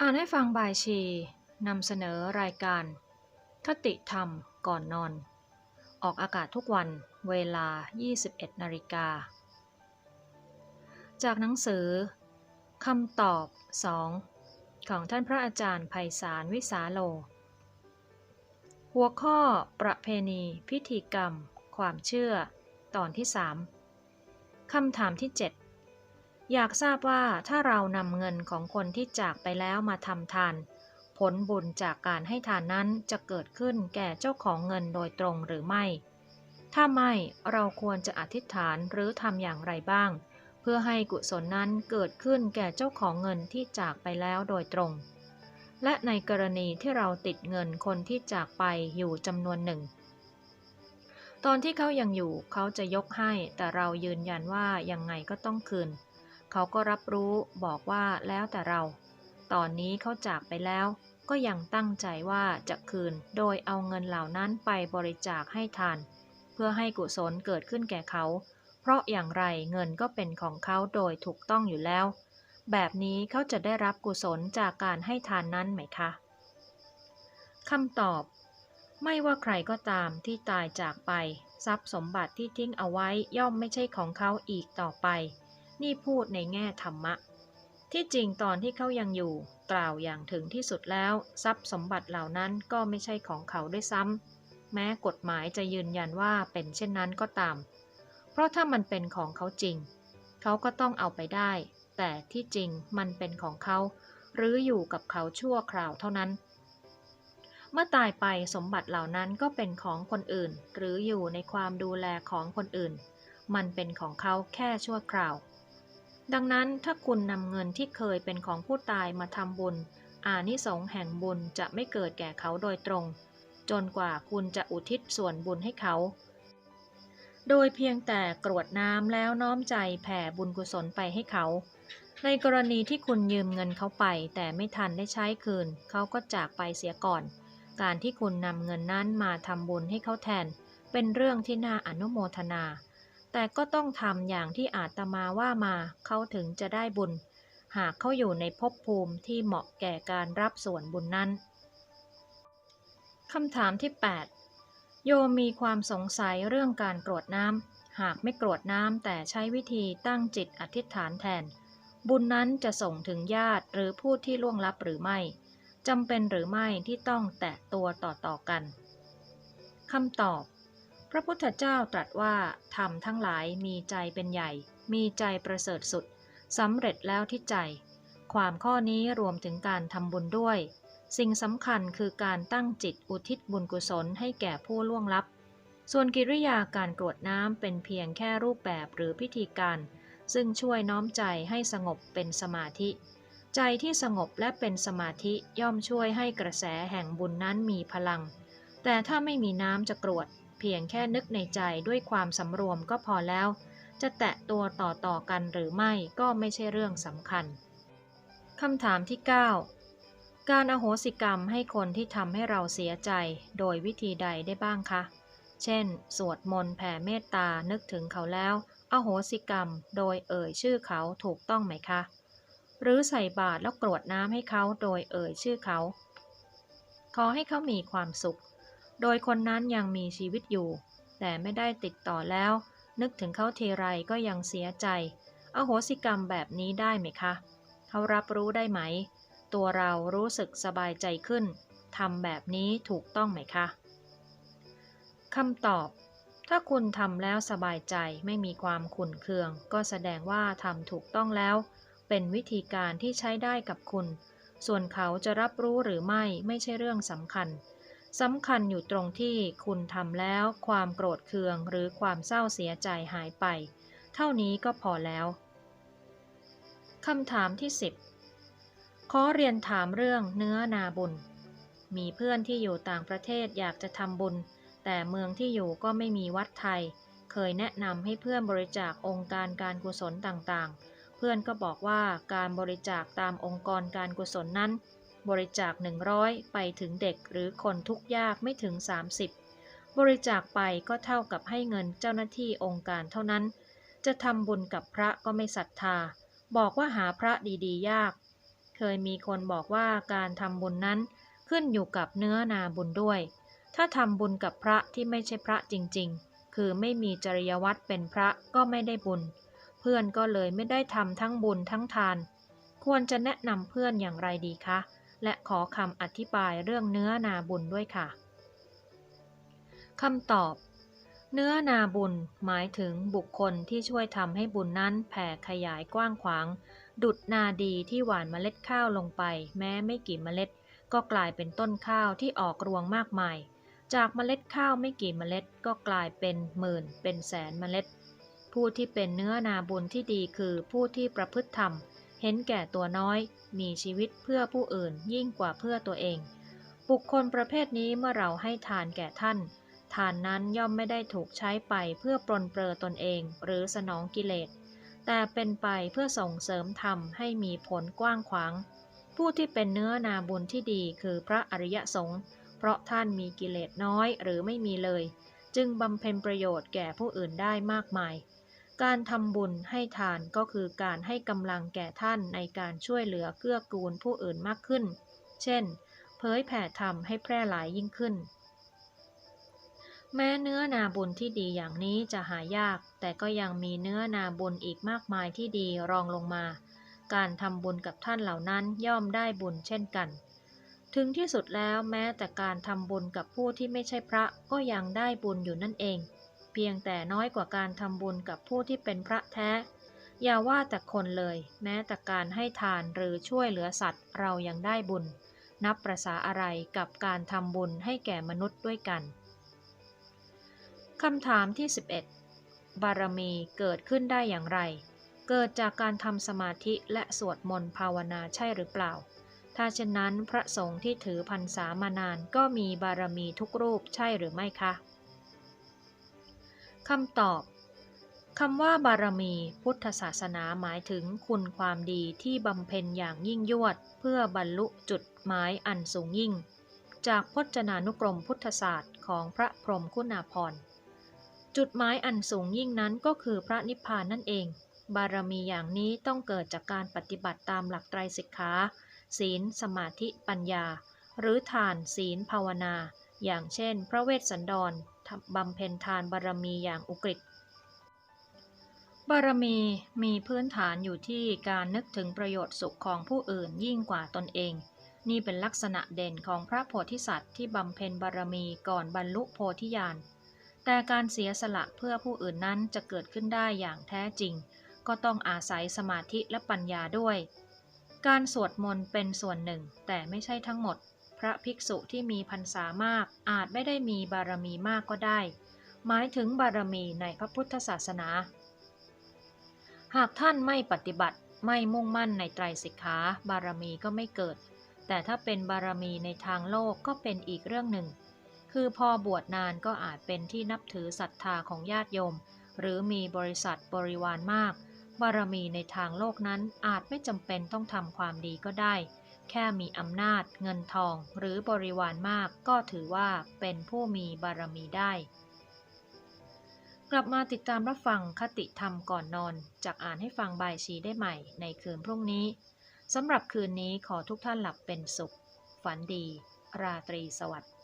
อ่านให้ฟังบายชีนำเสนอรายการ คติธรรมก่อนนอน ออกอากาศทุกวันเวลา 21นาฬิกา จากหนังสือคำตอบสองของท่านพระอาจารย์ไพศาลวิสาโล หัวข้อประเพณีพิธีกรรม ความเชื่อ ตอนที่ 3คำถามที่ 7 อยากทราบว่าถ้าเรานำเงินของคนที่จากไปแล้วมาทำทาน ผลบุญจากการให้ทานนั้นจะเกิดขึ้นแก่เจ้าของเงินโดยตรงหรือไม่ ถ้าไม่เราควรจะอธิษฐานหรือทำอย่างไรบ้าง เพื่อให้กุศลนั้นเกิดขึ้นแก่เจ้าของเงินที่จากไปแล้วโดยตรง และในกรณีที่เราติดเงินคนที่จากไปอยู่จำนวนหนึ่งตอนที่เขายังอยู่เขาจะยกให้ แต่เรายืนยันว่ายังไงก็ต้องคืน เขาก็รับรู้บอกว่าแล้วแต่เรา ตอนนี้เขาจากไปแล้วก็ยังตั้งใจว่าจะคืนโดยเอาเงินเหล่านั้นไปบริจาคให้ทาน เพื่อให้กุศลเกิดขึ้นแก่เขา เพราะอย่างไรเงินก็เป็นของเขาโดยถูกต้องอยู่แล้ว แบบนี้เขาจะได้รับกุศลจากการให้ทานนั้นไหมคะคำตอบ ไม่ว่าใครก็ตามที่ตายจากไป ทรัพย์สมบัติที่ทิ้งเอาไว้ย่อมไม่ใช่ของเขาอีกต่อไป นี่พูดในแง่ธรรมะ ที่จริงตอนที่เขายังอยู่ กล่าวอย่างถึงที่สุดแล้ว ทรัพย์สมบัติเหล่านั้นก็ไม่ใช่ของเขาด้วยซ้ำแม้กฎหมายจะยืนยันว่าเป็นเช่นนั้นก็ตาม เพราะถ้ามันเป็นของเขาจริง เขาก็ต้องเอาไปได้ แต่ที่จริงมันเป็นของเขา หรืออยู่กับเขาชั่วคราวเท่านั้นเมื่อตายไปสมบัติเหล่านั้นก็เป็นของคนอื่น หรืออยู่ในความดูแลของคนอื่น มันเป็นของเขาแค่ชั่วคราว ดังนั้นถ้าคุณนำเงินที่เคยเป็นของผู้ตายมาทำบุญ อานิสงส์แห่งบุญจะไม่เกิดแก่เขาโดยตรง จนกว่าคุณจะอุทิศส่วนบุญให้เขา โดยเพียงแต่กรวดน้ำแล้วน้อมใจแผ่บุญกุศลไปให้เขา ในกรณีที่คุณยืมเงินเขาไป แต่ไม่ทันได้ใช้คืน เขาก็จากไปเสียก่อน การที่คุณนำเงินนั้นมาทำบุญให้เขาแทน เป็นเรื่องที่น่าอนุโมทนา แต่ก็ต้องทำอย่างที่อาตมาว่ามาเขาถึงจะได้บุญ หากเขาอยู่ในภพภูมิที่เหมาะแก่การรับส่วนบุญนั้นคำถามที่ 8 โยมมีความสงสัยเรื่องการกรวดน้ำหากไม่กรวดน้ำแต่ใช้วิธีตั้งจิตอธิษฐานแทน บุญนั้นจะส่งถึงญาติหรือผู้ที่ล่วงลับหรือไม่จำเป็นหรือไม่ที่ต้องแตะตัวต่อๆกันคำตอบ พระพุทธเจ้าตรัสว่าธรรมทั้งหลายมีใจเป็นใหญ่ มีใจประเสริฐสุดสำเร็จแล้วที่ใจ ความข้อนี้รวมถึงการทำบุญด้วย สิ่งสำคัญคือการตั้งจิตอุทิศบุญกุศลให้แก่ผู้ล่วงลับ ส่วนกิริยาการกรวดน้ำเป็นเพียงแค่รูปแบบหรือพิธีการ ซึ่งช่วยน้อมใจให้สงบเป็นสมาธิ ใจที่สงบและเป็นสมาธิย่อมช่วยให้กระแสแห่งบุญนั้นมีพลัง แต่ถ้าไม่มีน้ำจะกรวด เพียงแค่นึกในใจด้วยความสำรวมก็พอแล้ว จะแตะตัวต่อๆกันหรือไม่ก็ไม่ใช่เรื่องสำคัญคำถามที่ 9 การอโหสิกรรมให้คนที่ทำให้เราเสียใจโดยวิธีใดได้บ้างคะ เช่น สวดมนต์แผ่เมตตานึกถึงเขาแล้ว อโหสิกรรมโดยเอ่ยชื่อเขาถูกต้องไหมคะ หรือใส่บาตรแล้วกรวดน้ำให้เขาโดยเอ่ยชื่อเขา ขอให้เขามีความสุข โดยคนนั้นยังมีชีวิตอยู่ แต่ไม่ได้ติดต่อแล้ว นึกถึงเขาเทไรก็ยังเสียใจ อโหสิกรรมแบบนี้ได้ไหมคะ เขารับรู้ได้ไหม ตัวเรารู้สึกสบายใจขึ้นทำแบบนี้ถูกต้องไหมคะคำตอบ ถ้าคุณทำแล้วสบายใจไม่มีความขุ่นเคือง ก็แสดงว่าทำถูกต้องแล้ว เป็นวิธีการที่ใช้ได้กับคุณ ส่วนเขาจะรับรู้หรือไม่ไม่ใช่เรื่องสำคัญ สำคัญอยู่ตรงที่คุณทำแล้วความโกรธเคืองหรือความเศร้าเสียใจหายไป เท่านี้ก็พอแล้วคำถามที่ 10 ขอเรียนถามเรื่องเนื้อนาบุญ มีเพื่อนที่อยู่ต่างประเทศอยากจะทำบุญ แต่เมืองที่อยู่ก็ไม่มีวัดไทย เคยแนะนำให้เพื่อนบริจาคองค์การการกุศลต่างๆ เพื่อนก็บอกว่าการบริจาคตามองค์กรการกุศลนั้น บริจาค 100 ไปถึงเด็กหรือคนทุกข์ยากไม่ถึง 30 บริจาคไปก็เท่ากับให้เงินเจ้าหน้าที่องค์การเท่านั้น จะทำบุญกับพระก็ไม่ศรัทธา บอกว่าหาพระดีๆ ยากเคเคยมีคนบอกว่าการทำบุญนั้นขึ้นอยู่กับเนื้อนาบุญด้วย ถ้าทำบุญกับพระที่ไม่ใช่พระจริงๆ คือไม่มีจริยวัตรเป็นพระก็ไม่ได้บุญ เพื่อนก็เลยไม่ได้ทำทั้งบุญทั้งทาน ควรจะแนะนำเพื่อนอย่างไรดีคะ และขอคำอธิบายเรื่องเนื้อนาบุญด้วยค่ะคำตอบ เนื้อนาบุญหมายถึงบุคคลที่ช่วยทำให้บุญนั้นแผ่ขยายกว้างขวาง ดุดนาดีที่หว่านเมล็ดข้าวลงไป แม้ไม่กี่เมล็ด ก็กลายเป็นต้นข้าวที่ออกรวงมากมาย จากเมล็ดข้าวไม่กี่เมล็ด ก็กลายเป็นหมื่น เป็นแสนเมล็ด ผู้ที่เป็นเนื้อนาบุญที่ดีคือผู้ที่ประพฤติธรรม เห็นแก่ตัวน้อย มีชีวิตเพื่อผู้อื่นยิ่งกว่าเพื่อตัวเอง บุคคลประเภทนี้เมื่อเราให้ทานแก่ท่าน ทานนั้นย่อมไม่ได้ถูกใช้ไปเพื่อปรนเปรอตนเองหรือสนองกิเลส แต่เป็นไปเพื่อส่งเสริมธรรมให้มีผลกว้างขวาง ผู้ที่เป็นเนื้อนาบุญที่ดีคือพระอริยสงฆ์ เพราะท่านมีกิเลสน้อยหรือไม่มีเลย จึงบำเพ็ญประโยชน์แก่ผู้อื่นได้มากมาย การทำบุญให้ทานก็คือการให้กำลังแก่ท่านในการช่วยเหลือเกื้อกูลผู้อื่นมากขึ้น เช่น เผยแผ่ธรรมให้แพร่หลายยิ่งขึ้น แม้เนื้อนาบุญที่ดีอย่างนี้จะหายาก แต่ก็ยังมีเนื้อนาบุญอีกมากมายที่ดีรองลงมา การทำบุญกับท่านเหล่านั้นย่อมได้บุญเช่นกัน ถึงที่สุดแล้วแม้แต่การทำบุญกับผู้ที่ไม่ใช่พระก็ยังได้บุญอยู่นั่นเอง เพียงแต่น้อยกว่าการทำบุญกับผู้ที่เป็นพระแท้ อย่าว่าแต่คนเลย แม้แต่การให้ทานหรือช่วยเหลือสัตว์เรายังได้บุญ นับประษาอะไรกับการทำบุญให้แก่มนุษย์ด้วยกันคำถามที่ 11 บารมีเกิดขึ้นได้อย่างไร เกิดจากการทำสมาธิและสวดมนต์ภาวนาใช่หรือเปล่า ถ้าเช่นนั้นพระสงฆ์ที่ถือพรรษามานานก็มีบารมีทุกรูปใช่หรือไม่คะ คำตอบคำว่าบารมีพุทธศาสนาหมายถึงคุณความดีที่บำเพ็ญอย่างยิ่งยวด เพื่อบรรลุจุดหมายอันสูงยิ่ง จากพจนานุกรมพุทธศาสตร์ของพระพรหมคุณาภรณ์จุดหมายอันสูงยิ่งนั้นก็คือพระนิพพานนั่นเอง บารมีอย่างนี้ต้องเกิดจากการปฏิบัติตามหลักไตรสิกขา ศีล สมาธิปัญญา หรือทานศีลภาวนา อย่างเช่น พระเวสสันดร บำเพ็ญทานบารมีอย่างอุกฤษบารมีมีพื้นฐานอยู่ที่การนึกถึงประโยชน์สุขของผู้อื่นยิ่งกว่าตนเอง นี่เป็นลักษณะเด่นของพระโพธิสัตว์ที่บำเพ็ญบารมีก่อนบรรลุโพธิญาณ แต่การเสียสละเพื่อผู้อื่นนั้นจะเกิดขึ้นได้อย่างแท้จริง ก็ต้องอาศัยสมาธิและปัญญาด้วย การสวดมนต์เป็นส่วนหนึ่งแต่ไม่ใช่ทั้งหมด พระภิกษุที่มีพรรษามากอาจไม่ได้มีบารมีมากก็ได้ หมายถึงบารมีในพระพุทธศาสนา หากท่านไม่ปฏิบัติไม่มุ่งมั่นในไตรสิกขาบารมีก็ไม่เกิด แต่ถ้าเป็นบารมีในทางโลกก็เป็นอีกเรื่องหนึ่ง คือพอบวชนานก็อาจเป็นที่นับถือศรัทธาของญาติโยม หรือมีบริษัทบริวารมาก บารมีในทางโลกนั้นอาจไม่จำเป็นต้องทำความดีก็ได้ แค่มีอำนาจ เงินทอง หรือบริวารมากก็ถือว่าเป็นผู้มีบารมีได้ กลับมาติดตามรับฟังคติธรรมก่อนนอน จากอ่านให้ฟังบายชีได้ใหม่ในคืนพรุ่งนี้สำหรับคืนนี้ขอทุกท่านหลับเป็นสุข ฝันดี ราตรีสวัสดิ์